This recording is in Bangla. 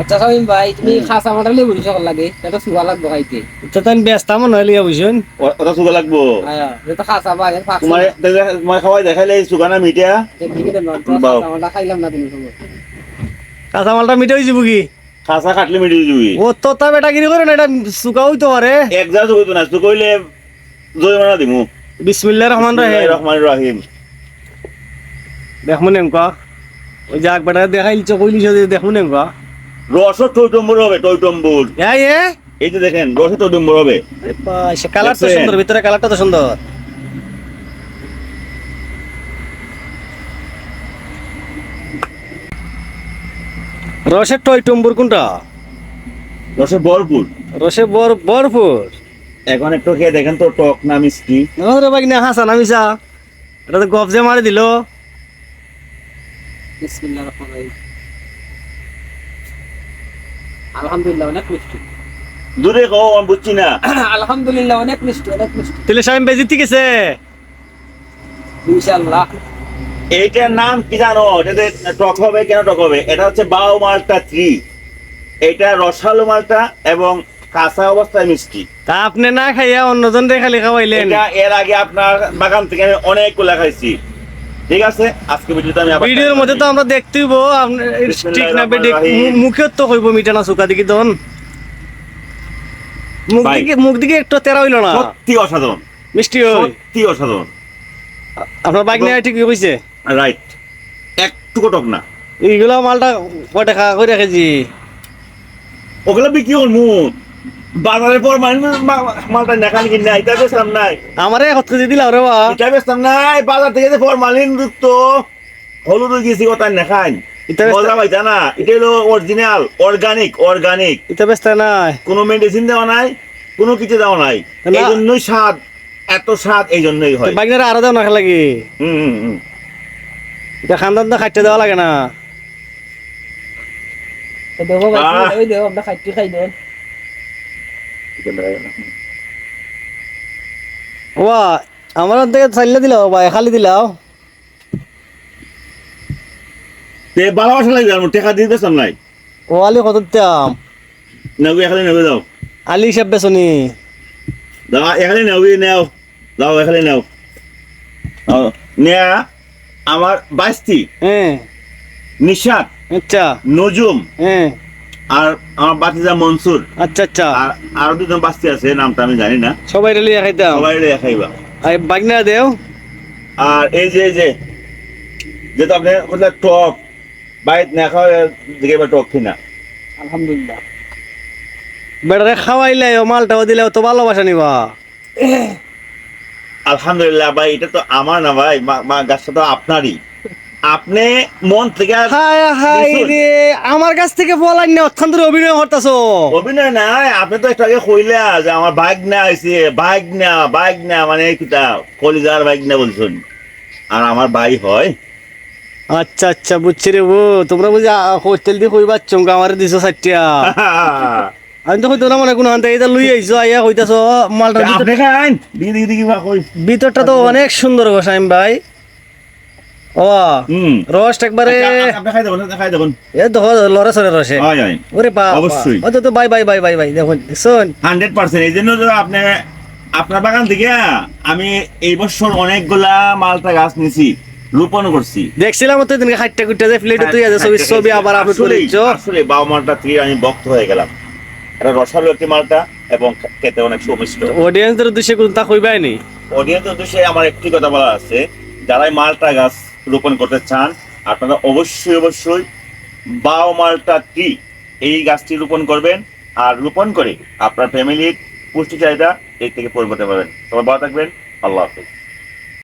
আচ্ছা শামিম ভাই তুমি খাসা মাটা লেবু সকল লাগে। এটা সুগা লাগবে খাইতে তো তাই ব্যস্ত মনে হলে বুঝুন ও- ওটা সুগা লাগবো। হ্যাঁ এটা খাসা ভাই তোমার তোমার খাওয়াই দেখাইলে সুগা না বাও। খাসা মাটা খাইলাম না তুমি কাঁচা মালটা মিটে হয়েছে বুকি খাসা কাটলে মিঠে দিবি ও তো তা বেটা গিরি করে না এটা চুকা হইতে পারে এক যা সুগিত না সুকইলে জরিমানা দিমু। বিসমিল্লাহ রহমান রহিম রহমান রহিম দেখমু নেমকা ওই যে এক বেটা দেখাইছ কইলিছ যে দেখমু নেমকা রসও টৈটম্বর হবে টৈটম্বর এই যে? দেখেন টৈটম্বর হবে। কালার তো সুন্দর ভিতরে কালারটা তো সুন্দর। রসের টয় টম্বুর কোনটা? রসে ভরপুর। রসে বর বরপুর এখন একটু খেয়ে দেখেন তো টক না মিষ্টি। রে ভাই না হাসা নামিসা এটা তো গপ যে মারি দিল। বিসমিল্লাহির রহমানির রহিম। আলহামদুলিল্লাহ অনেক মিষ্টি। দূরে কও আমি বুঝছি না। আলহামদুলিল্লাহ অনেক মিষ্টি অনেক মিষ্টি। তাহলে সাহেব বেজিতে গেছে? ইনশাআল্লাহ। এইটার নাম কি জানো? এটাতে টক হবে কেন টক হবে? এটা হচ্ছে বাউ মালটা থ্রি এটা রসালো মালটা এবং কাঁচা অবস্থায় মিষ্টি। তা আপনি না খাইয়া অন্যজন রে খালি খাওয়াইলেন। এটা এর আগে আপনার বাগান থেকে আমি অনেকগুলা খাইছি। ঠিক আছে আজকে ভিডিওতে আমি ভিডিওর মধ্যে তো আমরা দেখতেইব ঠিক না মুখে তো কইব মিটা না সুকা দন। মুখ দিকে মুখ দিকে একটু তেরা হইল না। সত্যি অসাধারণ। মিষ্টি হই। সত্যি অসাধারণ। আপনার বাইক নিয়ে ঠিক কইছে? রাইট। একটুকু টক না। এইগুলা মালটা কয় টাকা করে রেখেছি ওগুলো বিক্রি করব বাজারের পর মানে মালটা নেখান কিনা এটা বেচলাম নাই। আমারে কত কেজি দিলা রে বা এটা বেচলাম নাই বাজার থেকে ফরমালিন যুক্ত হলুদ গেছি কথা নেখান। মজা পাইতা না এটা হলো অরিজিনাল অর্গানিক অর্গানিক এটা বেচতে নাই। কোনো মেডিসিন দেওয়া নাই কোনো কিছু দেওয়া নাই। এই জন্যই স্বাদ এত স্বাদ এই জন্যই হয়। নিয়ে আরও দেওয়া না লাগে। হুম হুম হুম। এটা খান্দান তো খাইতে দেওয়া লাগে না। দেখো ভাই ওই দেখো আমরা খাইতে খাই দেন। ওয়া আমার থেকে চাইলে দিলাও বা খালি দিলাও। তে ভালোবাসা লাগবে আর টেকা দিয়ে বেচলাম নাই? ও আলি কত দাম? নেব এখানে নেবে দাও আলি হিসাব বেচনি। দাও এখানে নেও নেও। দাও এখানে নেও। আও, নেয়া আমার বাইশটি। হ্যাঁ। নিশাদ আচ্ছা। নজুম হ্যাঁ। আর আমার বাতিজা মনসুর। আচ্ছা আচ্ছা। আর আরও দুজন বাস্তি আছে নামটা আমি জানি না। সবাই রেলি খাইতাম সবাই খাইবা। আর বাইক না দেও। আর এই যে এই যে যেটা আপনি বললেন টক বাইট না খাওয়া দিকে বা টক কিনা। আলহামদুলিল্লাহ। বেটারে খাওয়াইলে ও মালটাও দিলে তো ভালোবাসা নিবা। আলহামদুলিল্লাহ ভাই এটা তো আমার না ভাই গাছটা তো আপনারই। আপনি মন থেকে হায় হায় রে আমার কাছ থেকে বলাই না অত্যন্ত অভিনয় করতেছো। অভিনয় নাই আপনি তো একটু আগে কইলা যে আমার বাইক না আইছে বাইক না বাইক না মানে কিতা কলিজার বাইক না বলছেন। আর আমার ভাই হয়। আচ্ছা আচ্ছা বুঝছি রে ও তোমরা বুঝি হোস্টেল দিয়ে কইবা চমকা আমার দিছো সাইটিয়া আমি তো না মনে কোনো আনতে এটা লুই আইছো আইয়া কইতাছো কই। ভিতরটা তো অনেক সুন্দর গো সাইম ভাই। ও রস একবারে আপনি খাই দেবেন খাই দেবেন এ দেখো লড়ে সরে রসে। ওরে বাপ অবশ্যই। ও তো bye bye bye bye bye দেখুন শোন হান্ড্রেড পার্সেন্ট। এই জন্য আপনি আপনার বাগান থেকে আমি এই বছর অনেকগুলা মালটা গাছ নিছি রোপণ করছি। দেখছিলাম তো দিনকে খাইতে কুটতে যে প্লেটে তুই আছে ছবি ছবি আবার আপলোড করে আসলেই- আসলে বাবা মালটা থেকে আমি ভক্ত হয়ে গেলাম। এটা রসালো একটি মালটা এবং খেতে অনেক সুমিষ্ট। অডিয়েন্সদের উদ্দেশ্যে কোনো তা কইবাই নি অডিয়েন্স উদ্দেশ্যে আমার একটি কথা বলা আছে যারাই মালটা গাছ রোপণ করতে চান, আপনারা অবশ্যই অবশ্যই বাও মালটা ট্রি এই গাছটি রোপণ করবেন আর রোপণ করে আপনার ফ্যামিলির পুষ্টি চাহিদা এর থেকে পূরণ করতে পারবেন সবাই ভালো থাকবেন। আল্লাহ হাফিজ।